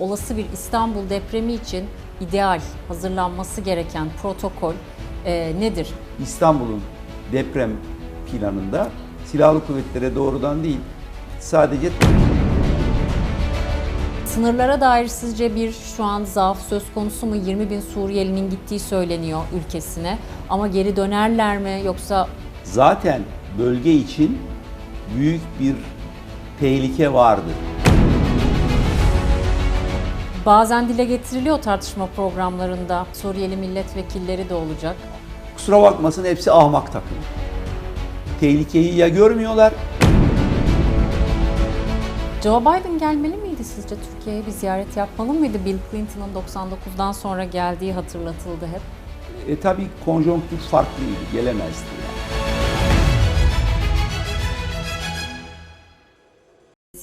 olası bir İstanbul depremi için ideal hazırlanması gereken protokol e, nedir? İstanbul'un deprem planında silahlı kuvvetlere doğrudan değil sadece Sınırlara dair sizce bir şu an zaaf söz konusu mu? 20 bin Suriyelinin gittiği söyleniyor ülkesine. Ama geri dönerler mi yoksa zaten bölge için büyük bir tehlike vardı. Bazen dile getiriliyor tartışma programlarında. Suriyeli milletvekilleri de olacak. Kusura bakmasın hepsi ahmak takım. Tehlikeyi ya görmüyorlar Joe Biden gelmeli miydi sizce Türkiye'ye bir ziyaret yapmalı mıydı? Bill Clinton'ın 99'dan sonra geldiği hatırlatıldı hep. E tabi konjonktür farklıydı, gelemezdi. Yani.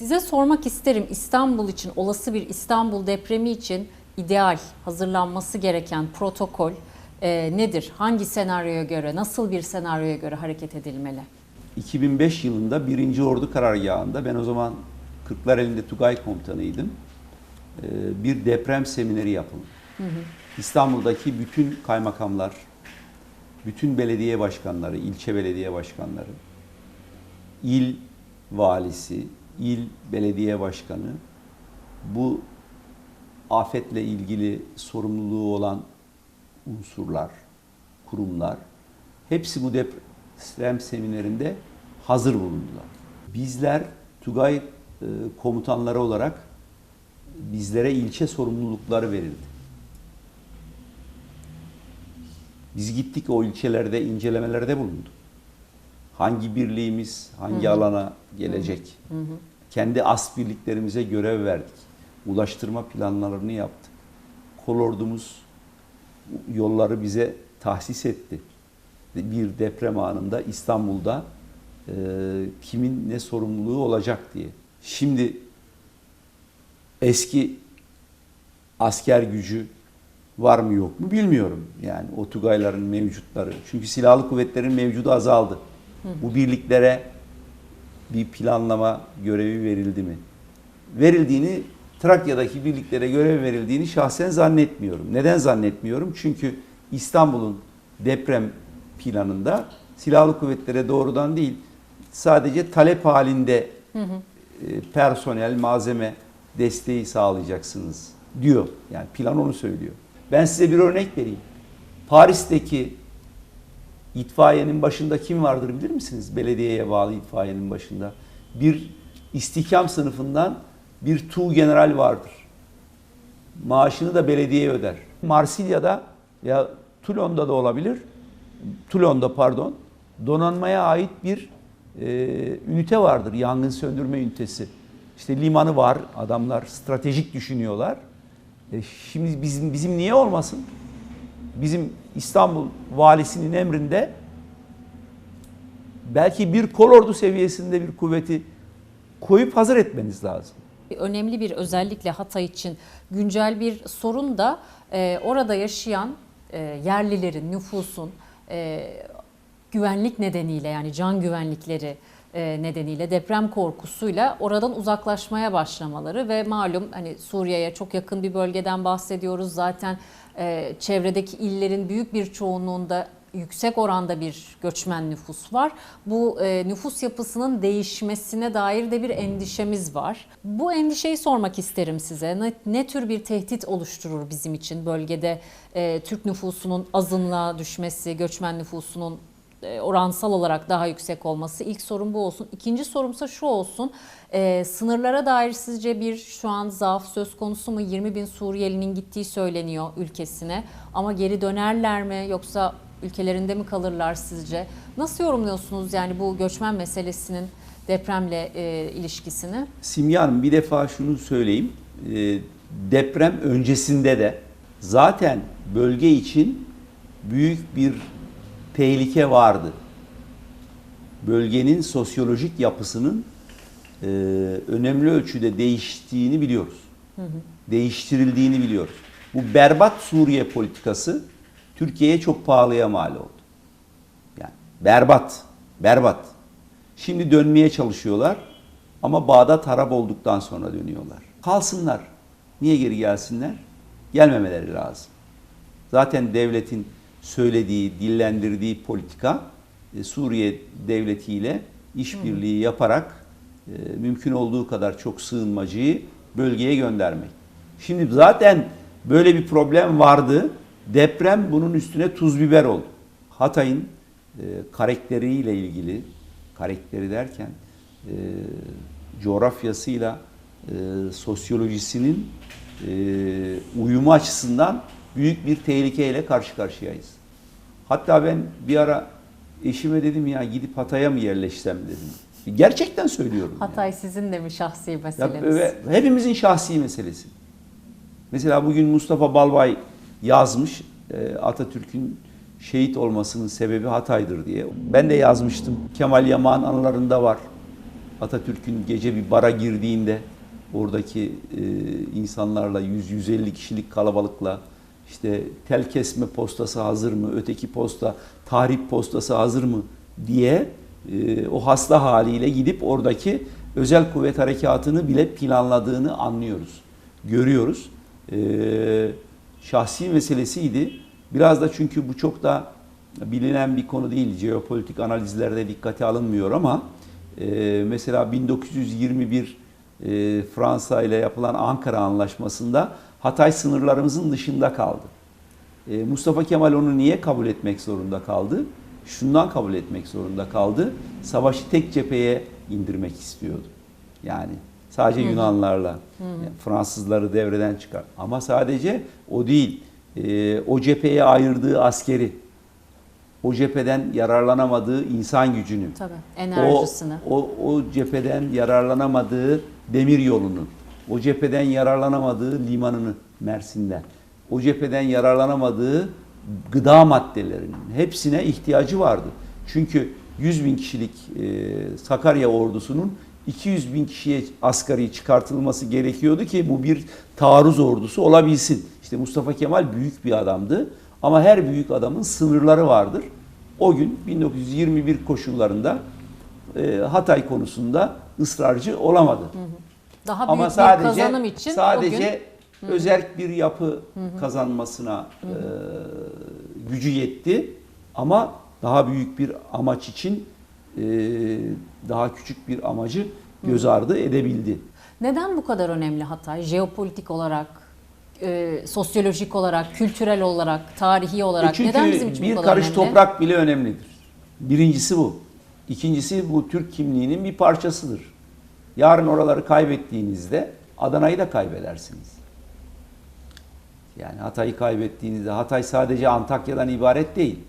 Size sormak isterim İstanbul için, olası bir İstanbul depremi için ideal hazırlanması gereken protokol e, nedir? Hangi senaryoya göre, nasıl bir senaryoya göre hareket edilmeli? 2005 yılında 1. Ordu Karargahı'nda ben o zaman Kırklareli'nde Tugay Komutanıydım. Ee, Bir deprem semineri yapıldı. İstanbul'daki bütün kaymakamlar, bütün belediye başkanları, ilçe belediye başkanları, il valisi, il belediye başkanı bu afetle ilgili sorumluluğu olan unsurlar, kurumlar hepsi bu deprem seminerinde hazır bulundular. Bizler Tugay e, komutanları olarak bizlere ilçe sorumlulukları verildi. Biz gittik o ilçelerde incelemelerde bulunduk. Hangi birliğimiz hangi alana gelecek? Kendi as birliklerimize görev verdik. Ulaştırma planlarını yaptık. Kolordumuz yolları bize tahsis etti. Bir deprem anında İstanbul'da e, kimin ne sorumluluğu olacak diye. Şimdi eski asker gücü var mı yok mu bilmiyorum. Yani o Tugayların mevcutları. Çünkü silahlı kuvvetlerin mevcudu azaldı. Bu birliklere bir planlama görevi verildi mi? Verildiğini Trakya'daki birliklere görev verildiğini şahsen zannetmiyorum. Neden zannetmiyorum? Çünkü İstanbul'un deprem planında silahlı kuvvetlere doğrudan değil sadece talep halinde e, personel, malzeme desteği sağlayacaksınız diyor. Yani plan onu söylüyor. Ben size bir örnek vereyim. Paris'teki itfaiyenin başında kim vardır bilir misiniz? Belediyeye bağlı itfaiyenin başında. Bir istihkam sınıfından bir tuğ general vardır. Maaşını da belediye öder. Marsilya'da ya Toulon'da da olabilir. Toulon'da pardon. Donanmaya ait bir e, ünite vardır. Yangın söndürme ünitesi. İşte limanı var. Adamlar stratejik düşünüyorlar. E, şimdi bizim bizim niye olmasın? Bizim İstanbul valisinin emrinde belki bir kolordu seviyesinde bir kuvveti koyup hazır etmeniz lazım. Önemli bir özellikle Hatay için güncel bir sorun da e, orada yaşayan e, yerlilerin, nüfusun e, güvenlik nedeniyle yani can güvenlikleri e, nedeniyle deprem korkusuyla oradan uzaklaşmaya başlamaları ve malum hani Suriye'ye çok yakın bir bölgeden bahsediyoruz. Zaten e, çevredeki illerin büyük bir çoğunluğunda yüksek oranda bir göçmen nüfus var. Bu e, nüfus yapısının değişmesine dair de bir endişemiz var. Bu endişeyi sormak isterim size. Ne, ne tür bir tehdit oluşturur bizim için bölgede e, Türk nüfusunun azınlığa düşmesi, göçmen nüfusunun oransal olarak daha yüksek olması. İlk sorum bu olsun. İkinci sorumsa şu olsun. E, sınırlara dair sizce bir şu an zaaf söz konusu mu? 20 bin Suriyelinin gittiği söyleniyor ülkesine. Ama geri dönerler mi yoksa ülkelerinde mi kalırlar sizce? Nasıl yorumluyorsunuz yani bu göçmen meselesinin depremle e, ilişkisini? Simge Hanım bir defa şunu söyleyeyim. E, deprem öncesinde de zaten bölge için büyük bir tehlike vardı. Bölgenin sosyolojik yapısının e, önemli ölçüde değiştiğini biliyoruz. Değiştirildiğini biliyoruz. Bu berbat Suriye politikası Türkiye'ye çok pahalıya mal oldu. Yani berbat, berbat. Şimdi dönmeye çalışıyorlar ama Bağdat harap olduktan sonra dönüyorlar. Kalsınlar. Niye geri gelsinler? Gelmemeleri lazım. Zaten devletin söylediği, dillendirdiği politika e, Suriye devletiyle işbirliği yaparak e, mümkün olduğu kadar çok sığınmacıyı bölgeye göndermek. Şimdi zaten böyle bir problem vardı. Deprem bunun üstüne tuz biber oldu. Hatay'ın e, karakteriyle ilgili, karakteri derken coğrafyasıyla e, sosyolojisinin uyumu açısından büyük bir tehlikeyle karşı karşıyayız. Hatta ben bir ara eşime dedim ya gidip Hatay'a mı yerleşsem dedim. Gerçekten söylüyorum. yani. Hatay sizin de mi şahsi Ya, meseleniz? ve hepimizin şahsi meselesi. Mesela bugün Mustafa Balbay yazmış e, Atatürk'ün şehit olmasının sebebi Hatay'dır diye. Ben de yazmıştım. Kemal Yaman anılarında var. Atatürk'ün gece bir bara girdiğinde oradaki e, insanlarla 100-150 kişilik kalabalıkla işte tel kesme postası hazır mı, öteki posta, tahrip postası hazır mı diye e, o hasta haliyle gidip oradaki özel kuvvet harekatını bile planladığını anlıyoruz, görüyoruz. E, şahsi meselesiydi. Biraz da çünkü bu çok da bilinen bir konu değil. Jeopolitik analizlerde dikkate alınmıyor ama e, mesela 1921 e, Fransa ile yapılan Ankara Anlaşması'nda Hatay sınırlarımızın dışında kaldı. E, Mustafa Kemal onu niye kabul etmek zorunda kaldı? Şundan kabul etmek zorunda kaldı. Savaşı tek cepheye indirmek istiyordu. Yani sadece Yunanlarla, yani Fransızları devreden çıkar. Ama sadece o değil. E, o cepheye ayırdığı askeri, o cepheden yararlanamadığı insan gücünü, Tabii, o, enerjisini. o, o cepheden yararlanamadığı demir yolunu, o cepheden yararlanamadığı limanını Mersin'den, o cepheden yararlanamadığı gıda maddelerinin hepsine ihtiyacı vardı. Çünkü 100 bin kişilik e, Sakarya ordusunun 200 bin kişiye asgari çıkartılması gerekiyordu ki bu bir taarruz ordusu olabilsin. İşte Mustafa Kemal büyük bir adamdı ama her büyük adamın sınırları vardır. O gün 1921 koşullarında e, Hatay konusunda ısrarcı olamadı. Daha büyük Ama bir sadece kazanım için sadece o gün özerk bir yapı kazanmasına e, gücü yetti. Ama daha büyük bir amaç için e, daha küçük bir amacı göz ardı edebildi. neden bu kadar önemli Hatay? Jeopolitik olarak, e, sosyolojik olarak, kültürel olarak, tarihi olarak E çünkü neden bizim için bir bu kadar karış önemli? toprak bile önemlidir. Birincisi bu. İkincisi bu Türk kimliğinin bir parçasıdır. Yarın oraları kaybettiğinizde Adana'yı da kaybedersiniz. Yani Hatay'ı kaybettiğinizde Hatay sadece Antakya'dan ibaret değil.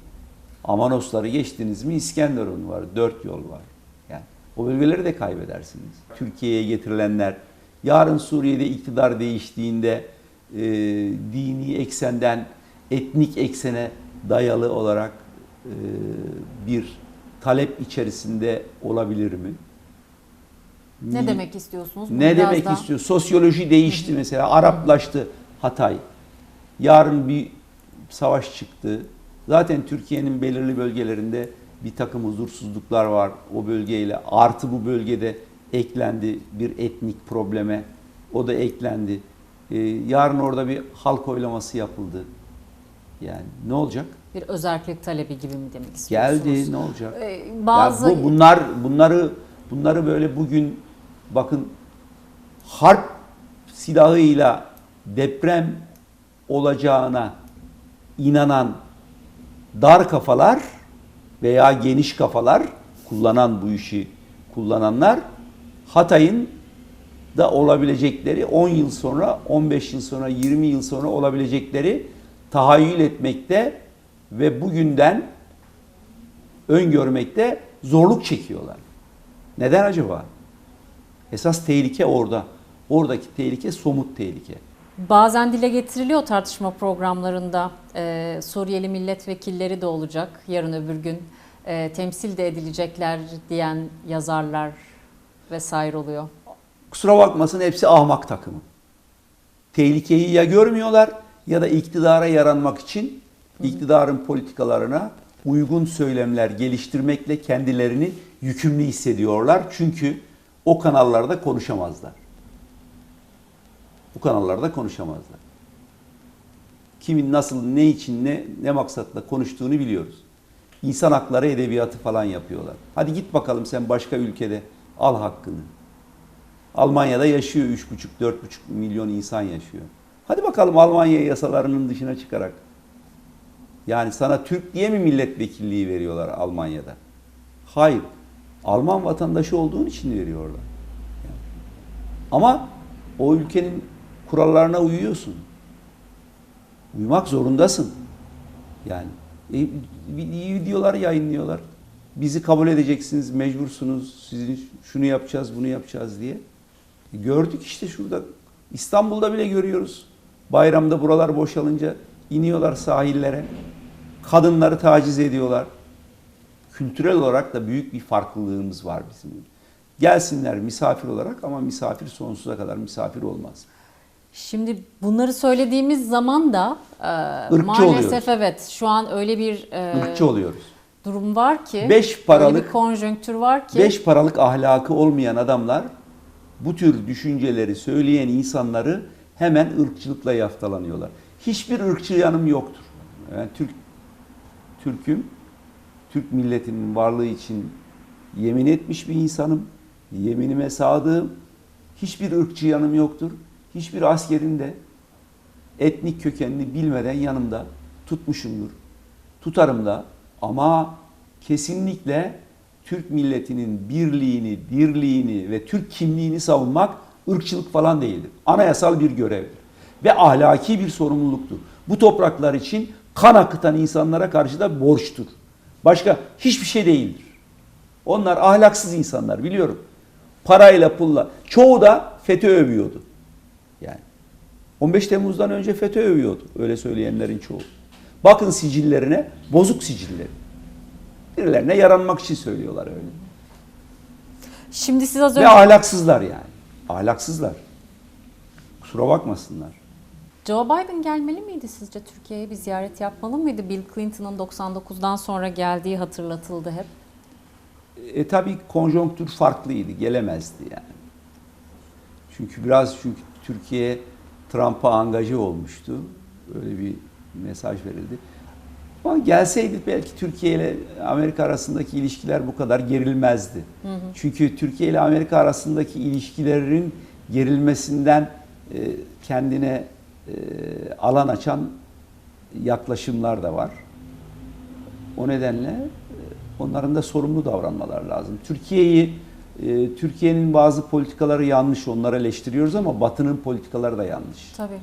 Amanosları geçtiniz mi İskenderun var, dört yol var. Yani o bölgeleri de kaybedersiniz. Türkiye'ye getirilenler, yarın Suriye'de iktidar değiştiğinde e, dini eksenden etnik eksene dayalı olarak e, bir talep içerisinde olabilir mi? Ne demek istiyorsunuz? Ne biraz demek daha- istiyor? Sosyoloji değişti mesela. Araplaştı Hatay. Yarın bir savaş çıktı. Zaten Türkiye'nin belirli bölgelerinde bir takım huzursuzluklar var o bölgeyle. Artı bu bölgede eklendi bir etnik probleme. O da eklendi. Ee, yarın orada bir halk oylaması yapıldı. Yani ne olacak? Bir özerklik talebi gibi mi demek istiyorsunuz? Geldi ne olacak? Ee, bazı Ya bu bunlar bunları bunları böyle bugün bakın harp silahıyla deprem olacağına inanan dar kafalar veya geniş kafalar kullanan bu işi kullananlar Hatay'ın da olabilecekleri 10 yıl sonra, 15 yıl sonra, 20 yıl sonra olabilecekleri tahayyül etmekte ve bugünden öngörmekte zorluk çekiyorlar. Neden acaba? Esas tehlike orada. Oradaki tehlike somut tehlike. Bazen dile getiriliyor tartışma programlarında Ee, Suriyeli milletvekilleri de olacak yarın öbür gün Ee, temsil de edilecekler diyen yazarlar vesaire oluyor. Kusura bakmasın hepsi ahmak takımı. Tehlikeyi ya görmüyorlar ya da iktidara yaranmak için iktidarın politikalarına uygun söylemler geliştirmekle kendilerini yükümlü hissediyorlar. Çünkü o kanallarda konuşamazlar. Bu kanallarda konuşamazlar. Kimin nasıl, ne için, ne, ne maksatla konuştuğunu biliyoruz. İnsan hakları edebiyatı falan yapıyorlar. Hadi git bakalım sen başka ülkede al hakkını. Almanya'da yaşıyor 3,5-4,5 milyon insan yaşıyor. Hadi bakalım Almanya yasalarının dışına çıkarak. Yani sana Türk diye mi milletvekilliği veriyorlar Almanya'da? Hayır. Alman vatandaşı olduğun için veriyorlar. Ama o ülkenin kurallarına uyuyorsun. Uymak zorundasın. Yani e, videolar yayınlıyorlar. Bizi kabul edeceksiniz, mecbursunuz. Sizin şunu yapacağız, bunu yapacağız diye. E, gördük işte şurada. İstanbul'da bile görüyoruz. Bayramda buralar boşalınca iniyorlar sahillere. Kadınları taciz ediyorlar. Kültürel olarak da büyük bir farklılığımız var bizim. Gelsinler misafir olarak ama misafir sonsuza kadar misafir olmaz. Şimdi bunları söylediğimiz zaman da e, Irkçı maalesef oluyoruz. evet şu an öyle bir e, Irkçı oluyoruz. durum var ki Beş öyle paralık- bir konjonktür var ki Beş paralık ahlakı olmayan adamlar bu tür düşünceleri söyleyen insanları hemen ırkçılıkla yaftalanıyorlar. Hiçbir ırkçı yanım yoktur. Ben Türk Türk'üm. Türk milletinin varlığı için yemin etmiş bir insanım. Yeminime sadığım. Hiçbir ırkçı yanım yoktur. Hiçbir askerin de etnik kökenini bilmeden yanımda tutmuşumdur. Tutarım da ama kesinlikle Türk milletinin birliğini, dirliğini ve Türk kimliğini savunmak ırkçılık falan değildir. Anayasal bir görevdir ve ahlaki bir sorumluluktur. Bu topraklar için kan akıtan insanlara karşı da borçtur. Başka hiçbir şey değildir. Onlar ahlaksız insanlar biliyorum. Parayla pulla. Çoğu da FETÖ övüyordu. Yani 15 Temmuz'dan önce FETÖ övüyordu. Öyle söyleyenlerin çoğu. Bakın sicillerine, bozuk sicilleri. Birilerine yaranmak için söylüyorlar öyle. şimdi siz az önce Ve ahlaksızlar yani. Ahlaksızlar. Kusura bakmasınlar. Joe Biden gelmeli miydi sizce Türkiye'ye bir ziyaret yapmalı mıydı? Bill Clinton'ın 99'dan sonra geldiği hatırlatıldı hep. E tabi konjonktür farklıydı. Gelemezdi yani. Çünkü biraz çünkü Türkiye Trump'a angaje olmuştu. Öyle bir mesaj verildi. Ama gelseydi belki Türkiye ile Amerika arasındaki ilişkiler bu kadar gerilmezdi. Çünkü Türkiye ile Amerika arasındaki ilişkilerin gerilmesinden e, kendine alan açan yaklaşımlar da var. O nedenle e, onların da sorumlu davranmalar lazım. Türkiye'yi e, Türkiye'nin bazı politikaları yanlış, onları eleştiriyoruz ama Batı'nın politikaları da yanlış. Tabii.